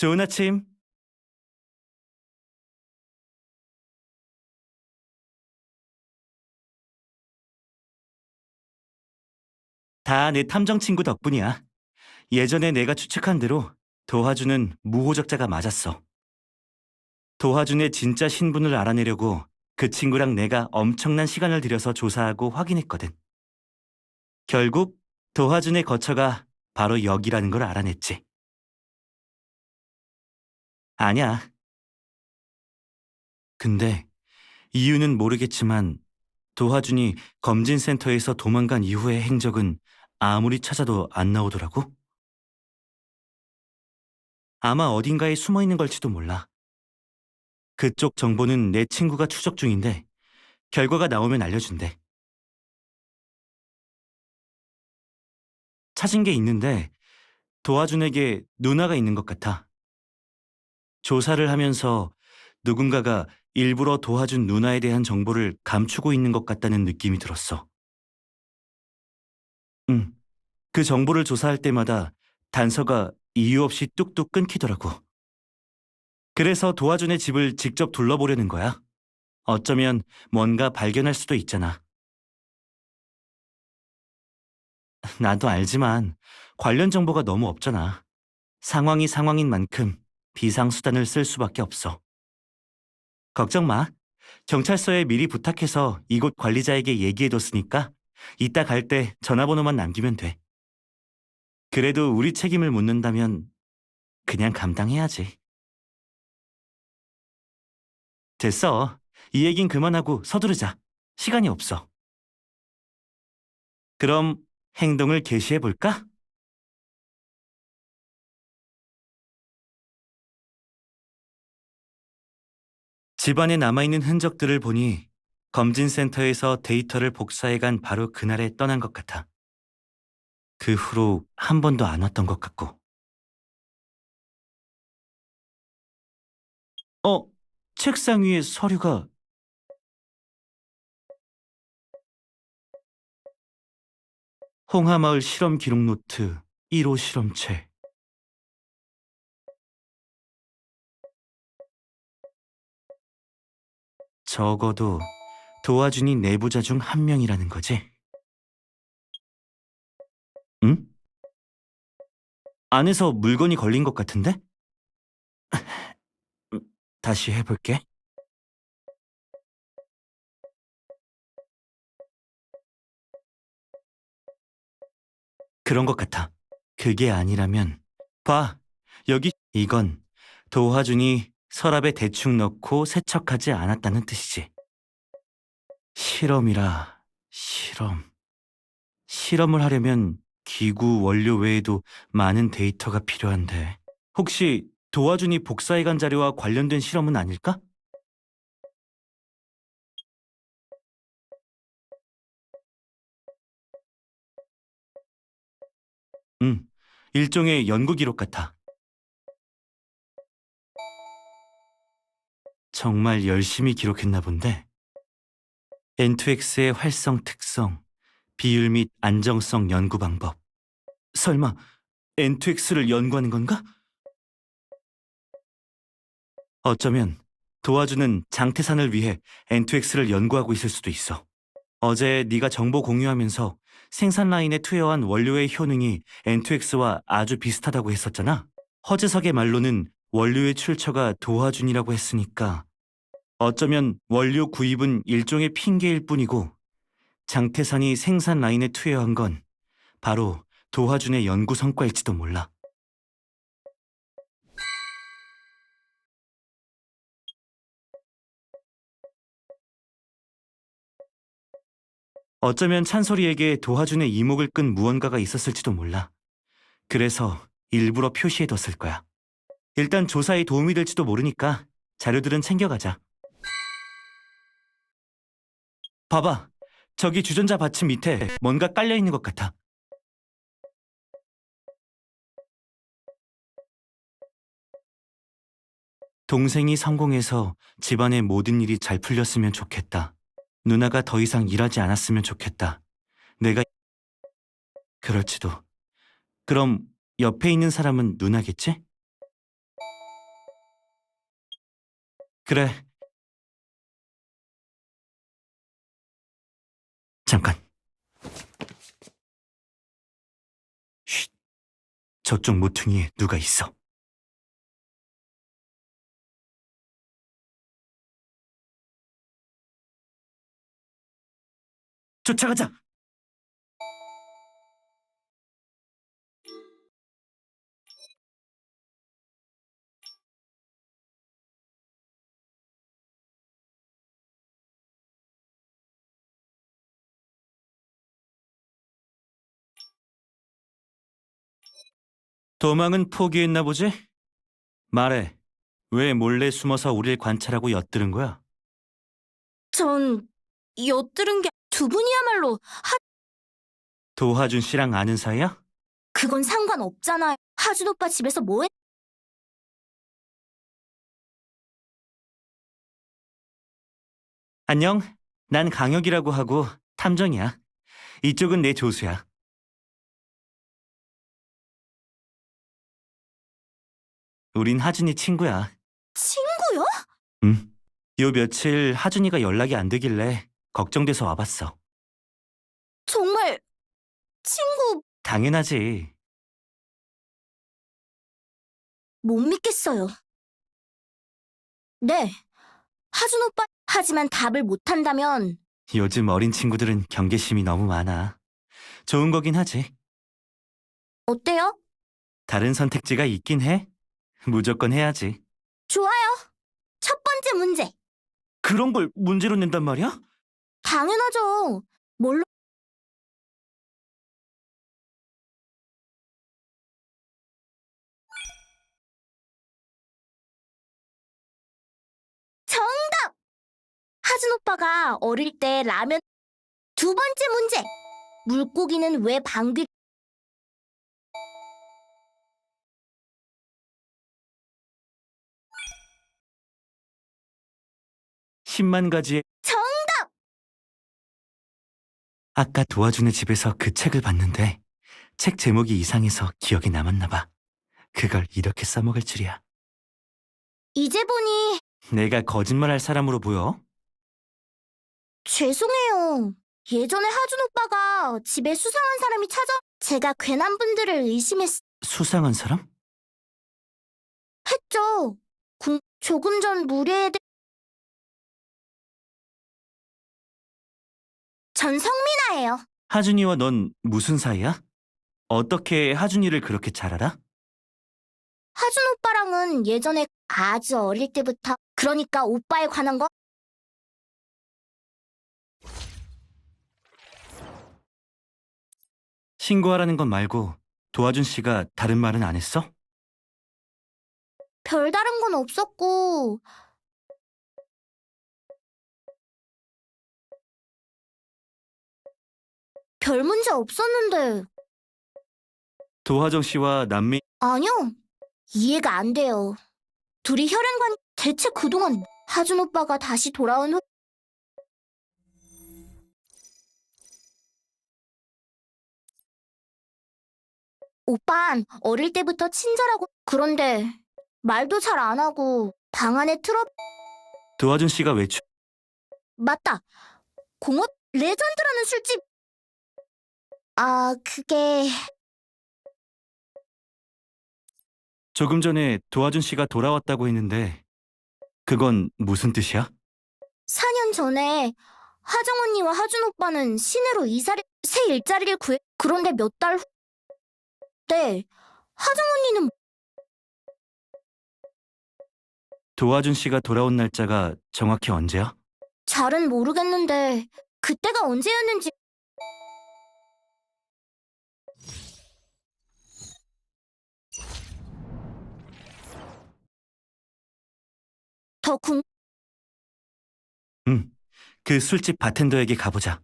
좋은 아침. 다 내 탐정 친구 덕분이야. 예전에 내가 추측한 대로 도화준은 무호적자가 맞았어. 도화준의 진짜 신분을 알아내려고 그 친구랑 내가 엄청난 시간을 들여서 조사하고 확인했거든. 결국 도화준의 거처가 바로 여기라는 걸 알아냈지. 아니야. 근데 이유는 모르겠지만 도화준이 검진센터에서 도망간 이후의 행적은 아무리 찾아도 안 나오더라고. 아마 어딘가에 숨어 있는 걸지도 몰라. 그쪽 정보는 내 친구가 추적 중인데 결과가 나오면 알려준대. 찾은 게 있는데 도화준에게 누나가 있는 것 같아. 조사를 하면서 누군가가 일부러 도와준 누나에 대한 정보를 감추고 있는 것 같다는 느낌이 들었어. 응. 그 정보를 조사할 때마다 단서가 이유 없이 뚝뚝 끊기더라고. 그래서 도와준의 집을 직접 둘러보려는 거야. 어쩌면 뭔가 발견할 수도 있잖아. 나도 알지만 관련 정보가 너무 없잖아. 상황이 상황인 만큼 비상수단을 쓸 수밖에 없어. 걱정 마. 경찰서에 미리 부탁해서 이곳 관리자에게 얘기해뒀으니까 이따 갈 때 전화번호만 남기면 돼. 그래도 우리 책임을 묻는다면 그냥 감당해야지. 됐어. 이 얘긴 그만하고 서두르자. 시간이 없어. 그럼 행동을 개시해볼까? 집안에 남아있는 흔적들을 보니 검진센터에서 데이터를 복사해간 바로 그날에 떠난 것 같아. 그 후로 한 번도 안 왔던 것 같고. 어, 책상 위에 서류가 홍하마을 실험 기록 노트 1호 실험체. 적어도 도와준이 내부자 중 한 명이라는 거지. 응? 안에서 물건이 걸린 것 같은데? 음, 다시 해볼게. 그런 것 같아. 그게 아니라면, 봐, 여기 이건 도화준이 서랍에 대충 넣고 세척하지 않았다는 뜻이지. 실험이라, 실험. 실험을 하려면 기구 원료 외에도 많은 데이터가 필요한데, 혹시 도화준이 복사해간 자료와 관련된 실험은 아닐까? 응, 일종의 연구 기록 같아. 정말 열심히 기록했나 본데. N2X의 활성 특성, 비율 및 안정성 연구 방법. 설마 N2X를 연구하는 건가? 어쩌면 도와주는 장태산을 위해 N2X를 연구하고 있을 수도 있어. 어제 네가 정보 공유하면서 생산 라인에 투여한 원료의 효능이 N2X와 아주 비슷하다고 했었잖아. 허재석의 말로는 원료의 출처가 도화준이라고 했으니까 어쩌면 원료 구입은 일종의 핑계일 뿐이고 장태산이 생산 라인에 투여한 건 바로 도화준의 연구 성과일지도 몰라. 어쩌면 찬솔이에게 도화준의 이목을 끈 무언가가 있었을지도 몰라. 그래서 일부러 표시해뒀을 거야. 일단 조사에 도움이 될지도 모르니까 자료들은 챙겨가자. 봐봐. 저기 주전자 받침 밑에 뭔가 깔려 있는 것 같아. 동생이 성공해서 집안의 모든 일이 잘 풀렸으면 좋겠다. 누나가 더 이상 일하지 않았으면 좋겠다. 내가 그럴지도. 그럼 옆에 있는 사람은 누나겠지? 그래. 잠깐. 쉿. 저쪽 모퉁이에 누가 있어. 쫓아가자. 도망은 포기했나 보지? 말해. 왜 몰래 숨어서 우릴 관찰하고 엿들은 거야? 전 엿들은 게 두 분이야말로 하 도하준 씨랑 아는 사이야? 그건 상관없잖아요. 하준 오빠 집에서 뭐해? 안녕. 난 강혁이라고 하고 탐정이야. 이쪽은 내 조수야. 우린 하준이 친구야. 친구요? 응. 요 며칠 하준이가 연락이 안 되길래 걱정돼서 와봤어. 정말 친구 당연하지. 못 믿겠어요. 네. 하준 오빠 하지만 답을 못 한다면 요즘 어린 친구들은 경계심이 너무 많아. 좋은 거긴 하지. 어때요? 다른 선택지가 있긴 해. 무조건 해야지. 좋아요. 첫 번째 문제. 그런 걸 문제로 낸단 말이야? 당연하죠. 뭘로 정답! 하준 오빠가 어릴 때 라면 두 번째 문제. 물고기는 왜 방귀 10만 가지의 정답! 아까 도와주는 집에서 그 책을 봤는데 책 제목이 이상해서 기억에 남았나 봐. 그걸 이렇게 써먹을 줄이야. 이제 보니 내가 거짓말할 사람으로 보여? 죄송해요. 예전에 하준 오빠가 집에 수상한 사람이 찾아 제가 괜한 분들을 의심했 수상한 사람? 했죠. 궁- 조금 전 무례에 대... 전 성민아예요. 하준이와 넌 무슨 사이야? 어떻게 하준이를 그렇게 잘 알아? 하준 오빠랑은 예전에 아주 어릴 때부터 그러니까 오빠에 관한 거 신고하라는 건 말고 도와준 씨가 다른 말은 안 했어? 별다른 건 없었고 별 문제 없었는데. 도화정 씨와 남미 아니요. 이해가 안 돼요. 둘이 혈연관 대체 그동안 하준 오빠가 다시 돌아온 후 오빤 어릴 때부터 친절하고 그런데 말도 잘 안 하고 방 안에 틀어 도화준 씨가 외출 맞다. 공업 레전드라는 술집 아 그게 조금 전에 도화준 씨가 돌아왔다고 했는데 그건 무슨 뜻이야? 4년 전에 하정 언니와 하준 오빠는 시내로 이사를 새 일자리를 구해 그런데 몇 달 후. 네, 하정 언니는 도화준 씨가 돌아온 날짜가 정확히 언제야? 잘은 모르겠는데 그때가 언제였는지 더 궁. 응. 그 술집 바텐더에게 가보자.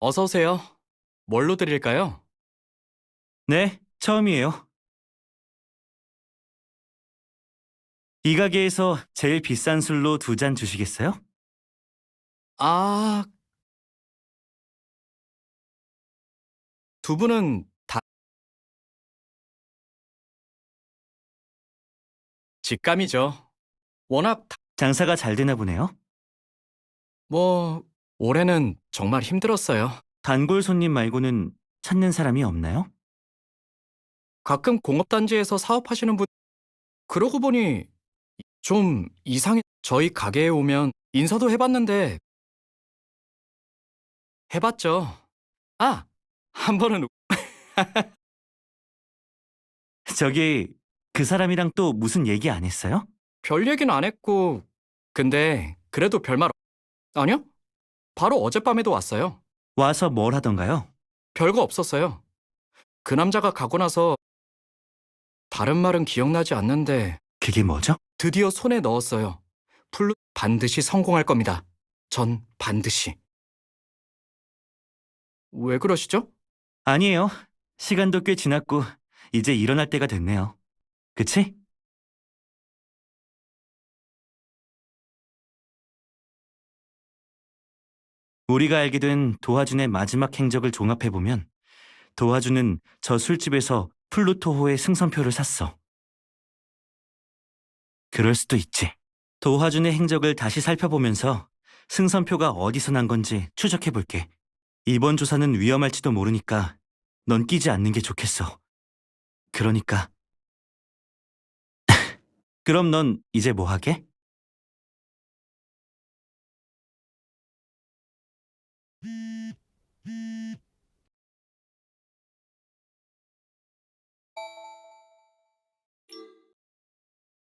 어서 오세요. 뭘로 드릴까요? 네, 처음이에요. 이 가게에서 제일 비싼 술로 두 잔 주시겠어요? 아. 두 분은 다 직감이죠. 워낙 다- 장사가 잘 되나 보네요. 뭐 올해는 정말 힘들었어요. 단골 손님 말고는 찾는 사람이 없나요? 가끔 공업단지에서 사업하시는 분 그러고 보니 좀 이상해. 저희 가게에 오면 인사도 해봤는데 해봤죠. 아, 한 번은 저기 그 사람이랑 또 무슨 얘기 안 했어요? 별 얘기는 안 했고 근데 그래도 별말 없- 아니요? 바로 어젯밤에도 왔어요. 와서 뭘 하던가요? 별거 없었어요. 그 남자가 가고 나서 다른 말은 기억나지 않는데 그게 뭐죠? 드디어 손에 넣었어요. 플루 반드시 성공할 겁니다. 전 반드시. 왜 그러시죠? 아니에요. 시간도 꽤 지났고 이제 일어날 때가 됐네요. 그치? 우리가 알게 된 도화준의 마지막 행적을 종합해보면 도화준은 저 술집에서 플루토호의 승선표를 샀어. 그럴 수도 있지. 도화준의 행적을 다시 살펴보면서 승선표가 어디서 난 건지 추적해 볼게. 이번 조사는 위험할지도 모르니까 넌 끼지 않는 게 좋겠어. 그러니까. 그럼 넌 이제 뭐 하게?